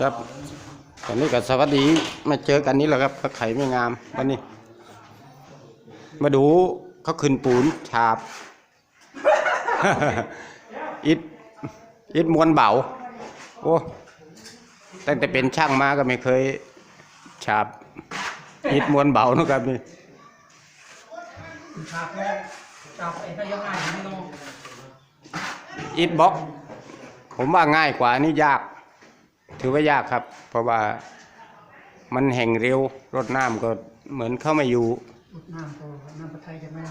ครับตอนนี้ก็สวัสดีมาเจอกันนี้แหละครับก็ไข่ไม่งามวันนี้ มาดูเขาขึ้นปูนฉาบอิดอิดมวนเบาโอ้ตั้งแต่เป็นช่างมาก็ไม่เคยฉาบอิดมวนเบานะครับนี่อิดบล็อก ผมว่าง่ายกว่านี่ยาก ถือว่ายากครับ เพราะว่ามันแห่งเร็วรถน้ำก็เหมือนเข้ามาอยู่รดน้ำก็น้ำประไทยจะแม่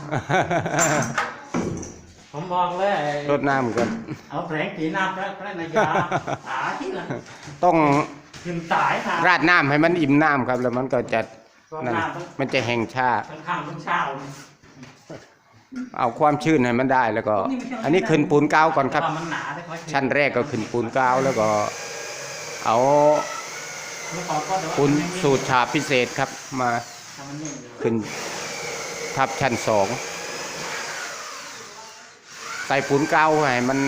ผมบอกเลยรถน้ำก็เอาแผงสีน้ำพระพระนายาหาที่ละต้องขึ้นสายค่ะราดน้ำให้มันอิ่มน้ำครับ แล้วมันก็จะรดนั่นน้ำต้องมันจะแห้งชาทั้งข้างทั้งเช้าเอาความชื้นให้มันได้แล้วก็ อันนี้ขึ้นปูนกาวก่อนครับว่ามันหนาได้ค่อยชั้นแรกก็ขึ้นปูนกาวแล้วก็ เอาแล้วขอก็เดี๋นสูตรฉาพิเศษครับมาขึ้นทับชั้นสองใส่ปูนเกาให้มัน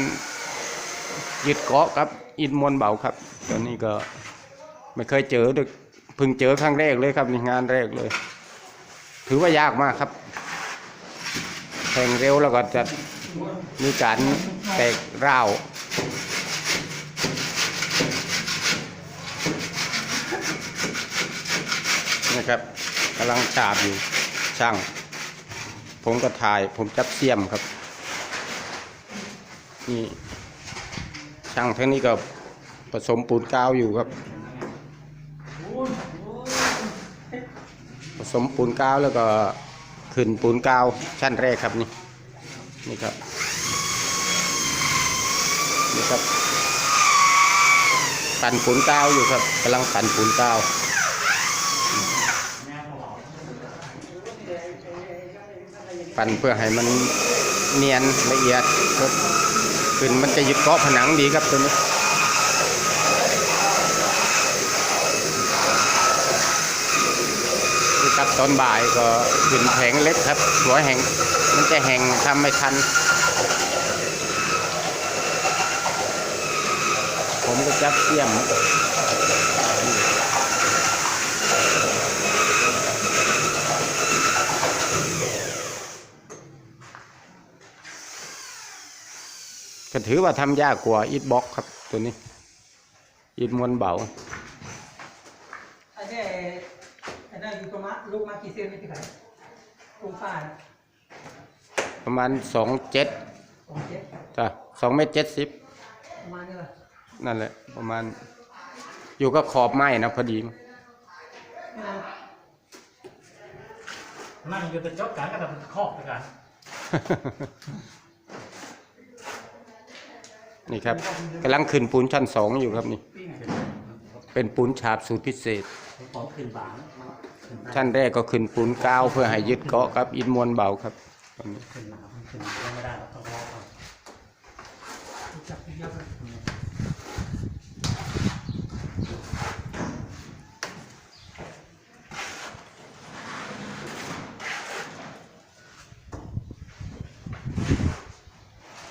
ยึดเกาะครับ อินมวลเบาครับตอนนี้ก็ไม่เคยเจอด้วยเพิ่งเจอครั้งแรกเลยครับในงานแรกเลย ถือว่ายากมากครับแข่งเร็วแล้วก็จะมีการแตกร้าว นะครับกำลังฉาบอยู่ช่าง ผมก็ถ่ายผมจับเสียมครับ นี่ช่างทั้งนี้ก็ผสมปูนกาวอยู่ครับ ผสมปูนกาวแล้วก็ขึ้นปูนกาวชั้นแรกครับนี่นี่ครับนี่ครับปั่นปูนกาวอยู่ครับกำลังปั่นปูนกาว ปั่นเพื่อให้มันเนียนละเอียดครับขึ้นมันจะยึดเกาะผนังดีครับตัวนี้ครับตอนบ่ายก็ขึ้นแผงเล็กครับหัวแห่งมันจะแห่งทำไม่ทัน ผมก็จับเสียม ก็ถือว่าทำยากกว่าอิฐบล็อกครับตัวนี้ อิฐมวลเบาไอ้เนี่ยไอ้นั่นอยู่ประมาณลูกมากี่เซนไม่ถึงไหนตรงฝ้าน่ะประมาณสองเจ็ดสองเจ็ดจ้ะสองเมตรเจ็ดสิบประมาณนี้แหละนั่นแหละ ประมาณ อยู่ก็ขอบไม้นะพอดีนี่นะนั่งอยู่แต่จบกันก็แต่คอกไปกัน นี่ครับกำลังขึ้นปูนชั้นสองอยู่ครับนี่ เป็นปูนฉาบสูตรพิเศษ ชั้นแรกก็ขึ้นปูนกาวเพื่อให้ยึดเกาะครับอินมวลเบาครับตอนนี้ขึ้นหนามันขึ้นยังไม่ได้เราต้องรอก่อนจับทีเดียวกัน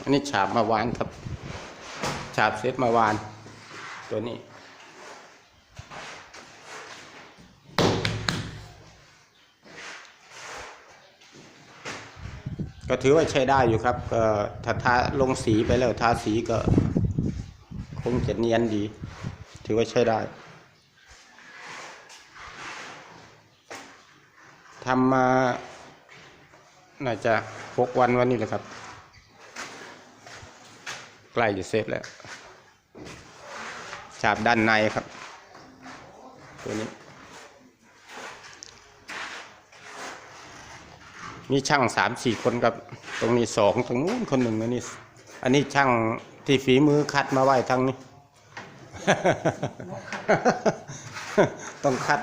อันนี้ฉาบมาวานครับ ฉาบเซตมาวาน ตัวนี้ ก็ถือว่าใช้ได้อยู่ครับก็ถ้าทาลงสีไปแล้วทาสีก็ คงจะเนียนดี ถือว่าใช้ได้ทำมาน่าจะหกวันวันนี้แหละครับ ใกล้จะเสร็จแล้วาบด้านในครับ ตัวนี้ มีช่างสามสี่คนครับ ตรงนี้สองตรงนู้นคนหนึ่งอันนี้อันนี้ช่างที่ฝีมือคัดมาไว้ทางนี้ ต้องคัด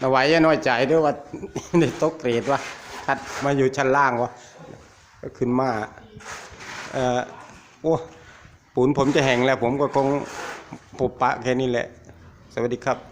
เอาไว้อย่าน้อยใจด้วยว่าในตกเกรดว่าคัดมาอยู่ชั้นล่างวะก็ขึ้นมาเอ่อ โอ้ปูนผมจะแห้งแล้ว ผมก็คงปุบปะแค่นี้แหละ สวัสดีครับ